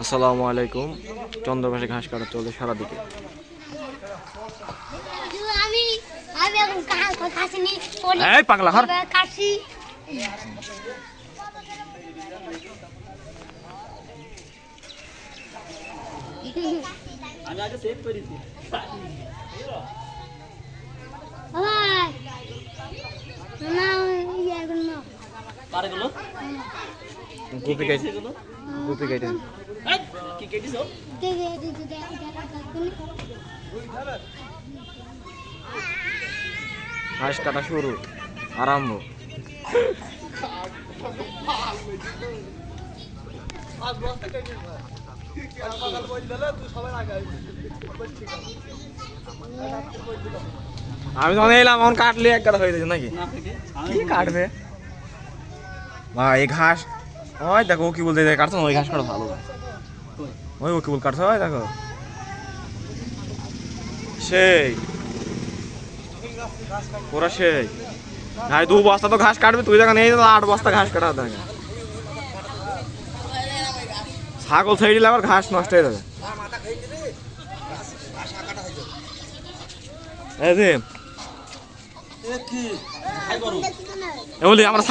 আসসালামু আলাইকুম। চন্দ্রবাসে ঘাস কাটা চলে সারাদিকে। আমি আমি এখন কা- কাশিনি এই পাগলা হার। আমি আগে সেভ করেছি ভাই না ইয়ে এখন না কারে গুলো কপি কাইট সেগুলো কপি কাইট এই, কি কেটেছো দে দে দে দে দে দে ঘাস কাটা শুরু আরম্ভ। আমি তখন এলাম এখন কাটলে এক কাটা হয়ে যাচ্ছে নাকি? কি কাটবে? ভাই এই ঘাস। ওই দেখো ও কি বলতে কাটছো না, ওই ঘাস কাটা ভালো ভাই ওই ও কি বল কাটছো? ওই দেখো। সেই। পুরা সেই। ভাই দু বস্তা তো ঘাস কাটবে তুই দেখা নেই আট বস্তা ঘাস কাটা দেখা। ছাগল ছেড়ে দিলে আবার ঘাস নষ্ট হয়ে যাবে। এই যে। কি? বলি আমরা